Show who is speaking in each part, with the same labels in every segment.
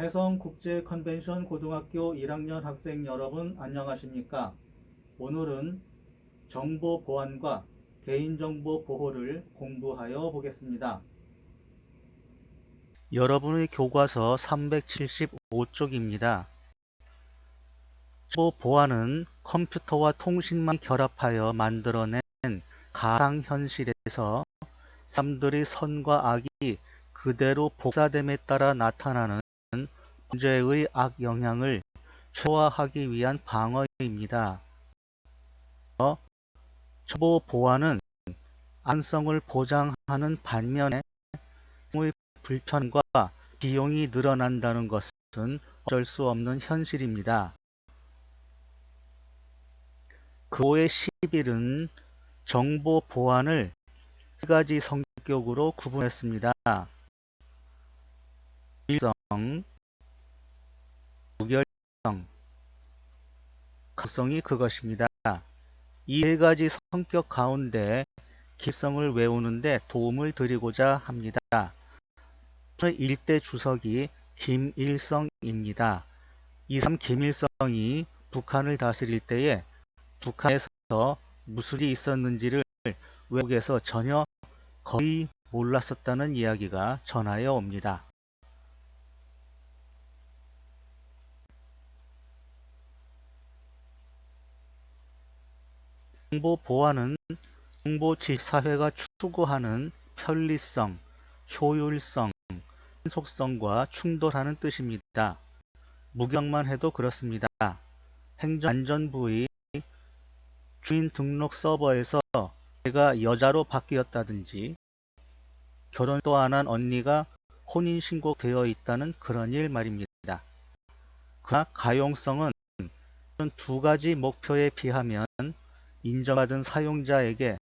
Speaker 1: 해성국제 컨벤션 고등학교 1학년 학생 여러분 안녕하십니까? 오늘은 정보 보안과 개인정보 보호를 공부하여 보겠습니다.
Speaker 2: 여러분의 교과서 375쪽입니다. 정보 보안은 컴퓨터와 통신만 결합하여 만들어낸 가상현실에서 사람들의 선과 악이 그대로 복사됨에 따라 나타나는 문제의 악 영향을 최소화하기 위한 방어입니다. 어, 정보 보안은 안성을 보장하는 반면에 의 불편과 비용이 늘어난다는 것은 어쩔 수 없는 현실입니다. 그호의 11은 정보 보안을 세 가지 성격으로 구분했습니다. 일성, 무결성, 각성이 그것입니다. 이세 가지 성격 가운데 기성을 외우는데 도움을 드리고자 합니다. 일대 주석이 김일성입니다. 이삼 김일성이 북한을 다스릴 때에 북한에서 무슨 일이 있었는지를 외국에서 전혀 거의 몰랐었다는 이야기가 전하여 옵니다. 정보 보안은 정보 지사회가 추구하는 편리성, 효율성, 신속성과 충돌하는 뜻입니다. 무경만 해도 그렇습니다. 행정안전부의 주인 등록 서버에서 제가 여자로 바뀌었다든지 결혼도 안한 언니가 혼인신고 되어 있다는 그런 일 말입니다. 그러나 가용성은 두 가지 목표에 비하면 인정받은 사용자에게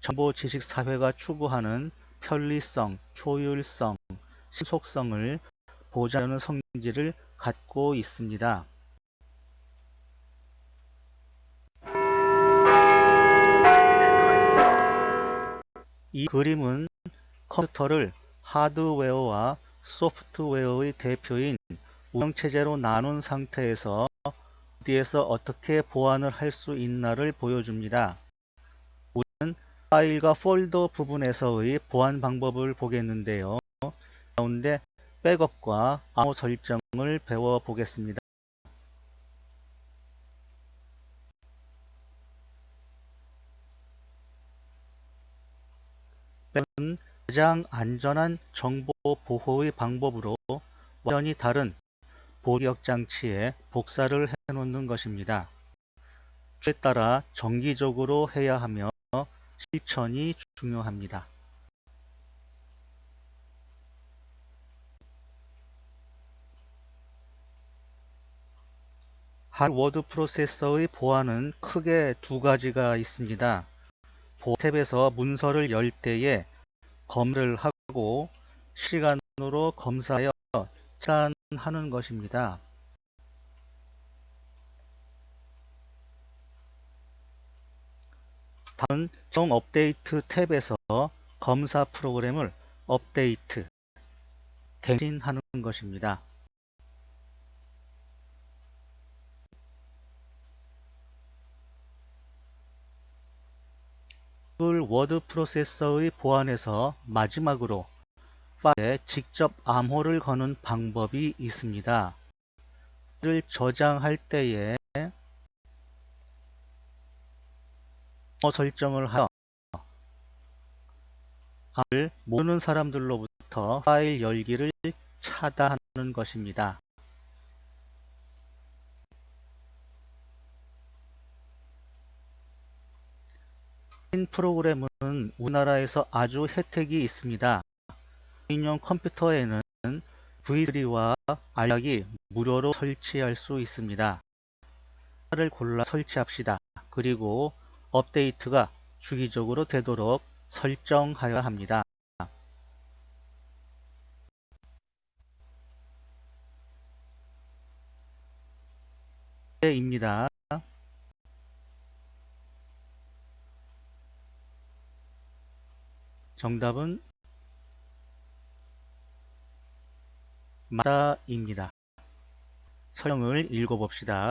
Speaker 2: 정보 지식 사회가 추구하는 편리성, 효율성, 신속성을 보장하는 성질을 갖고 있습니다. 이 그림은 컴퓨터를 하드웨어와 소프트웨어의 대표인 운영체제로 나눈 상태에서 어디에서 어떻게 보안을 할 수 있나를 보여줍니다. 우리는 파일과 폴더 부분에서의 보안 방법을 보겠는데요. 가운데 백업과 암호 설정을 배워보겠습니다. 가장 안전한 정보 보호의 방법으로 완전히 다른 보기역 장치에 복사를 해놓는 것입니다. 에 따라 정기적으로 해야 하며 실천이 중요합니다. 할 워드 프로세서의 보안은 크게 두 가지가 있습니다. 보안 탭에서 문서를 열 때에 검를 하고 시간으로 검사하여 차단 하는 것입니다. 다음은 정 업데이트 탭에서 검사 프로그램을 업데이트, 갱신하는 것입니다. 구글 워드 프로세서의 보안에서 마지막으로 파일에 직접 암호를 거는 방법이 있습니다. 를 저장할 때에 암호 설정을 하여 암호를 모르는 사람들로부터 파일 열기를 차단하는 것입니다. 인 프로그램은 우리나라에서 아주 혜택이 있습니다. 개인용 컴퓨터에는 V3와 알약이 무료로 설치할 수 있습니다. 하나를 골라 설치합시다. 그리고 업데이트가 주기적으로 되도록 설정하여야 합니다. 입니다. 정답은 마다입니다. 설명을 읽어봅시다.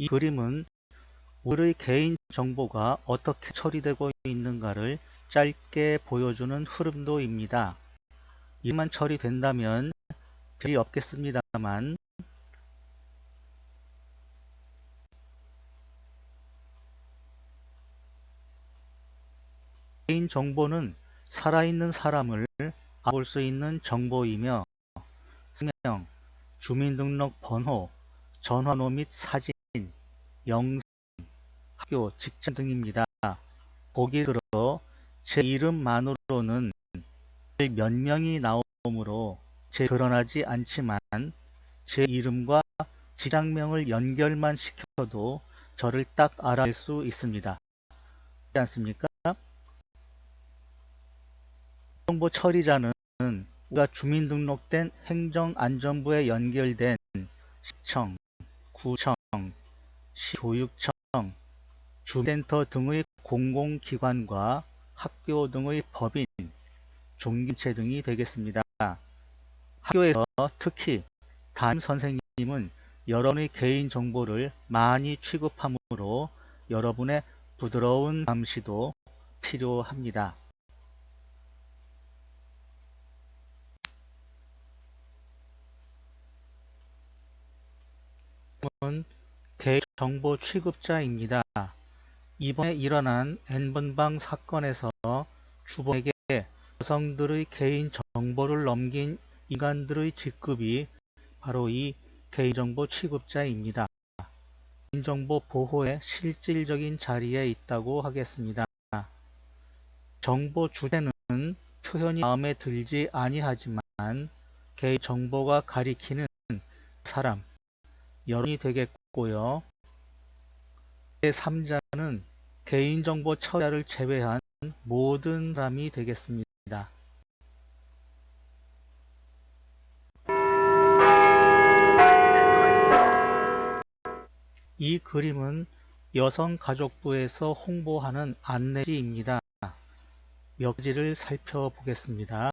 Speaker 2: 이 그림은 우리의 개인 정보가 어떻게 처리되고 있는가를 짧게 보여주는 흐름도입니다. 이만 처리된다면 별이 없겠습니다만 개인 정보는 살아있는 사람을 알아볼 수 있는 정보이며 성명, 주민등록 번호, 전화번호 및 사진, 영상, 학교, 직장 등입니다. 보기 들어 제 이름만으로는 몇 명이 나오므로 제 드러나지 않지만 제 이름과 직장명을 연결만 시켜도 저를 딱 알아낼 수 있습니다. 그렇지 않습니까? 정보 처리자는 우리가 주민등록된 행정안전부에 연결된 시청, 구청, 시교육청, 주센터 등의 공공기관과 학교 등의 법인, 종교체 등이 되겠습니다. 학교에서 특히 담임 선생님은 여러분의 개인 정보를 많이 취급하므로 여러분의 부드러운 감시도 필요합니다. 은 개정보 취급자입니다. 이번에 일어난 N번방 사건에서 주범에게 여성들의 개인 정보를 넘긴 인간들의 직급이 바로 이 개인정보 취급자입니다. 개인정보 보호의 실질적인 자리에 있다고 하겠습니다. 정보 주제는 표현이 마음에 들지 아니하지만 개인 정보가 가리키는 사람, 여론이 되겠고요. 제3자는 개인정보 처리를 제외한 모든 사람이 되겠습니다. 이 그림은 여성가족부에서 홍보하는 안내지입니다. 몇 가지를 살펴보겠습니다.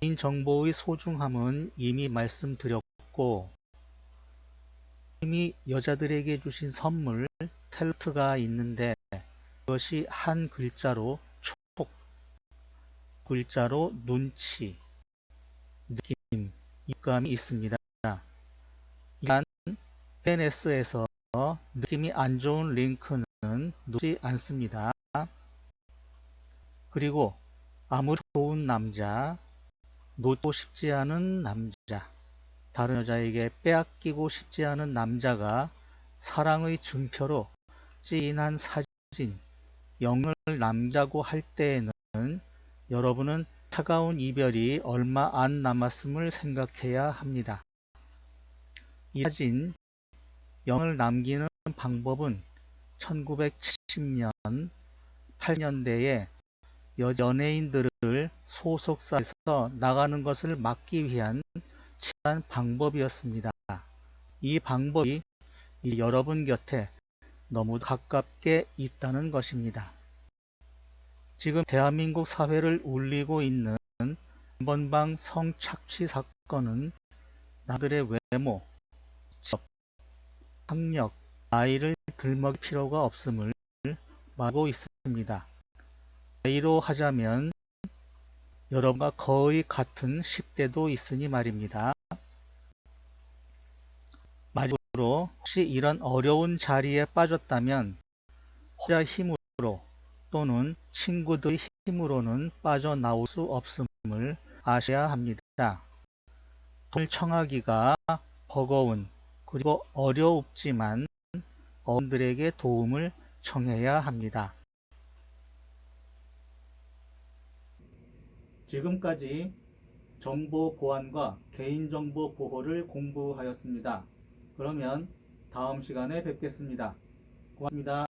Speaker 2: 개인정보의 소중함은 이미 말씀드렸고 이미 여자들에게 주신 선물 텔트가 있는데 그것이 한 글자로 촉, 글자로 눈치, 느낌, 입감이 있습니다. 이한 SNS에서 느낌이 안 좋은 링크는 누르지 않습니다. 그리고 아무리 좋은 남자, 놓고 싶지 않은 남자, 다른 여자에게 빼앗기고 싶지 않은 남자가 사랑의 증표로 찐한 사진, 영을 남자고 할 때에는 여러분은 차가운 이별이 얼마 안 남았음을 생각해야 합니다. 이 사진, 영을 남기는 방법은 1970년, 8년대에 연예인들을 소속사에서 나가는 것을 막기 위한 치한 방법이었습니다. 이 방법이 여러분 곁에 너무 가깝게 있다는 것입니다. 지금 대한민국 사회를 울리고 있는 번방 성착취 사건은 나들의 외모, 집, 학력, 나이를 들먹일 필요가 없음을 말하고 있습니다. 나이로 하자면 여러분과 거의 같은 10대도 있으니 말입니다. 마지막으로 혹시 이런 어려운 자리에 빠졌다면 혼자 힘으로 또는 친구들의 힘으로는 빠져나올 수 없음을 아셔야 합니다. 돈을 청하기가 버거운 그리고 어려웠지만 어른들에게 도움을 청해야 합니다.
Speaker 1: 지금까지 정보 보안과 개인정보 보호를 공부하였습니다. 그러면 다음 시간에 뵙겠습니다. 고맙습니다.